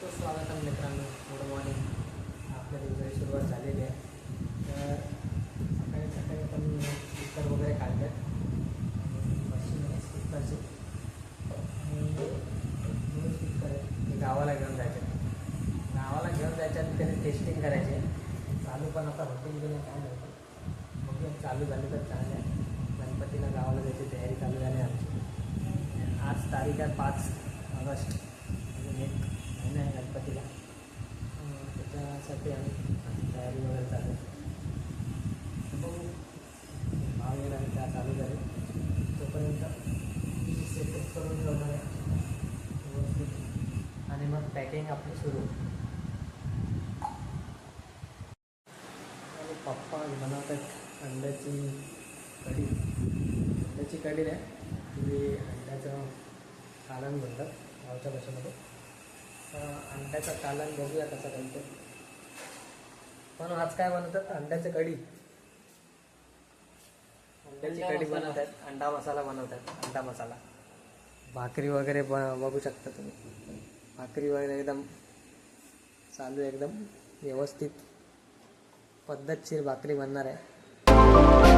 स्वागतम मित्रांनो. Good morning आपल्या दिवसाची सुरुवात झालेली आहे. तर सकाळी सकाळी आपण स्पीकर वगैरे काढले मशीन आहे आणि दोन स्पीकर आहे. ते गावाला घेऊन जायचे. गावाला घेऊन जायच्या त्याने टेस्टिंग करायचे. चालू पण आता होतील की नाही काय नव्हतं मग चालू झाले तर चांगलं आहे. गणपतीला गावाला जायची तयारी चालू झाली आमची. आज तारीख आहे पाच ऑगस्ट अजून एक महिना आहे गणपतीला अं, त्याच्यासाठी आम्ही तयारी वगैरे चालू बघू. भाव येणार त्या चालू झाले. तोपर्यंत सेटअप करून ठेवणार आहे. व्यवस्थित. आणि मग पॅकिंग आपली सुरू. आणि पप्पा बनवतात अंड्याची कढी. अंड्याची कढी नाही तुम्ही अंड्याचं कालन म्हणतात गावच्या भाषेमध्ये. तर अंड्याचं कालण बघूया कसं बनतं. पण आज काय बनवतात? अंड्याचं कढी. अंड्याची अंडा कढी. बनवतात. अंडा मसाला बनवतात. अंडा मसाला. भाकरी वगैरे बघू शकता तुम्ही. भाकरी वगैरे एकदम चालू एकदम व्यवस्थित पद्धतशीर भाकरी बनणार आहे.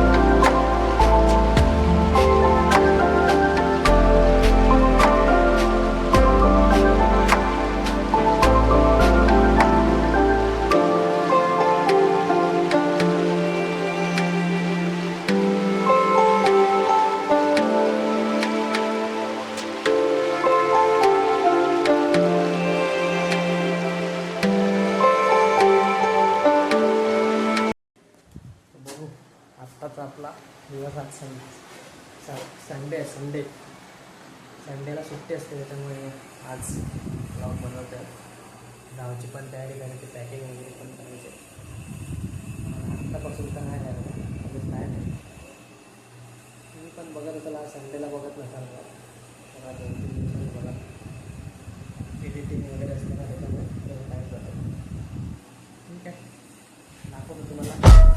दिवस आज सं संडे आहे संडे. संडेला सुट्टी असते त्याच्यामुळे आज ब्लॉग बनवतो आहे गावची पण तयारी करायची पॅकिंग वगैरे पण करायची. आत्तापासून तर नाही झालं काय नाही तुम्ही पण बघत असाल आज संडेला बघत नसाल का? बघा दोन तीन दिवसांनी बघा. एडिटिंग वगैरे असते ना त्याच्यामुळे टाईम जातो. ठीक आहे. दाखवतो तुम्हाला.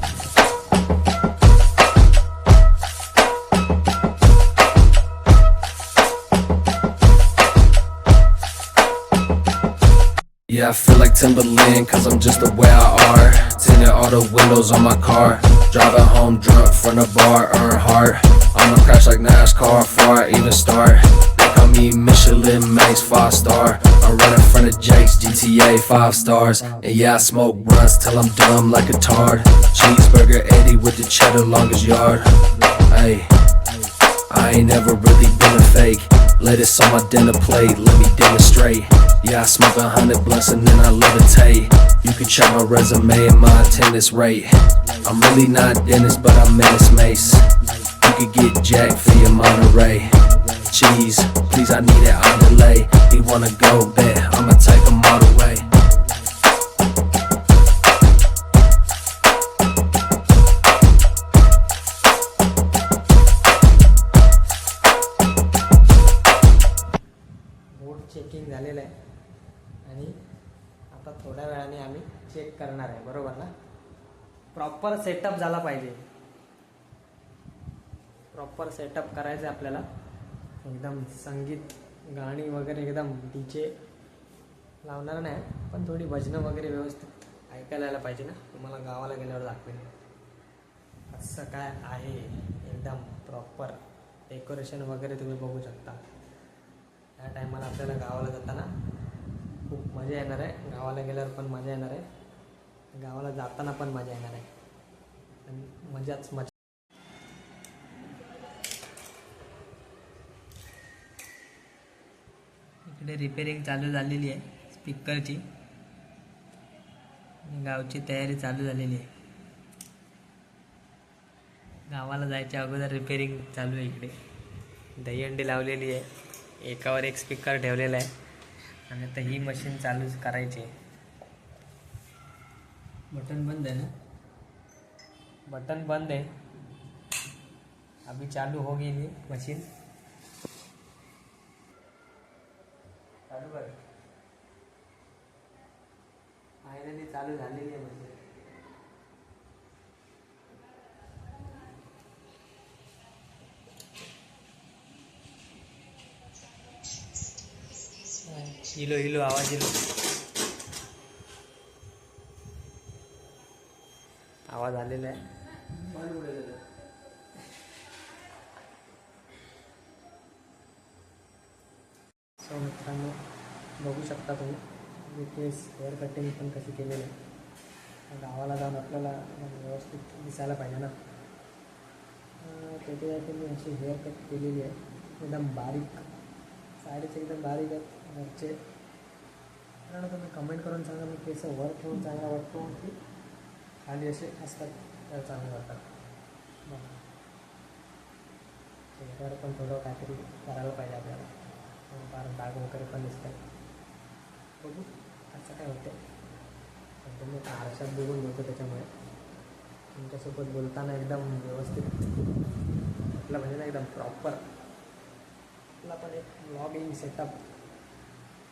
Yeah, I feel like Timberland, cause I'm just the way I are. Tinted all the windows on my car. Driving home drunk from the bar, earn heart. I'ma crash like NASCAR before I even start. They call me Michelin Max 5 star. I'm running front of Jake's GTA 5 stars. And yeah, I smoke blunts till I'm dumb like a tard. Cheeseburger Eddie with the cheddar longest yard. Hey. I ain't never really been a fake. Lettuce on my dinner plate, let me demonstrate. Yeah, I smoke a hundred blunts and then I levitate. You can check my resume and my attendance rate. I'm really not Dennis, but I'm Menace Mace. You could get Jack for your Monterey. Cheese, please, I need it on delay. He wanna go bet, I'ma take him all the way. आणि आता थोड्या वेळाने आम्ही check करणार आहे बरोबर ना? Proper setup झाला पाहिजे. प्रॉपर सेटअप करायचं आहे आपल्याला. एकदम संगीत गाणी वगैरे एकदम डीजे लावणार नाही पण थोडी भजनं वगैरे व्यवस्थित ऐकायला यायला पाहिजे ना? तुम्हाला गावाला गेल्यावर दाखवेल असं काय आहे? एकदम प्रॉपर डेकोरेशन वगैरे तुम्ही बघू शकता. त्या टायमाला आपल्याला गावाला जाताना खूप मजा येणार आहे. गावाला गेल्यावर पण मजा येणार आहे. गावाला जाताना पण मजा येणार आहे. आणि मजाच मजा. इकडे रिपेरिंग चालू झालेली आहे स्पीकरची गावची तयारी चालू झालेली आहे. गावाला जायच्या अगोदर रिपेरिंग चालू आहे इकडे. दहीहंडी लावलेली आहे. एकावर एक स्पीकर ठेवलेला आहे. आणि आता ही मशीन चालू करायची. बटन बंद आहे ना? बटन बंद आहे. अभी चालू हो गेली मशीन चालू कर. फायनली चालू झालेली आहे मशीन हिलो हिलो आवाज हिलो. आवाज आलेला आहे. सो मित्रांनो बघू शकता तुम्ही केस हेअर कटिंग पण कशी केलेली आहे. गावाला जाऊन आपल्याला व्यवस्थित दिसायला पाहिजे ना. त्याच्यासाठी मी अशी हेअर कट केलेली आहे. एकदम बारीक. साडीचे एकदम बारीक आहेत वरचे कारण तुम्ही कमेंट करून सांगा मी केस वर ठेवून चांगला वाटतो की खाली असे असतात तर चांगले वाटतात बघा चेहऱ्यावर पण थोडं काहीतरी करायला पाहिजे आपल्याला फार दाग वगैरे पण दिसतात बघू असं काय होतं एकदम मी आरशात बघून बोलतो त्याच्यामुळे। तुमच्यासोबत बोलताना एकदम व्यवस्थित आपलं म्हणजे ना एकदम प्रॉपर आपला पण एक ब्लॉगिंग सेटअप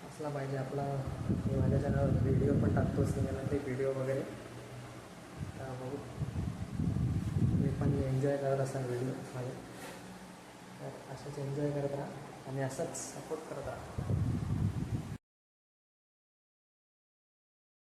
असला पाहिजे. आपला मी माझ्या चॅनलवर व्हिडिओ पण टाकतो सिनेमा ते व्हिडिओ वगैरे. तर बघू. मी पण एन्जॉय करत असाल व्हिडिओ माझे. तर असंच एन्जॉय करत राहा आणि असंच सपोर्ट करत राहा.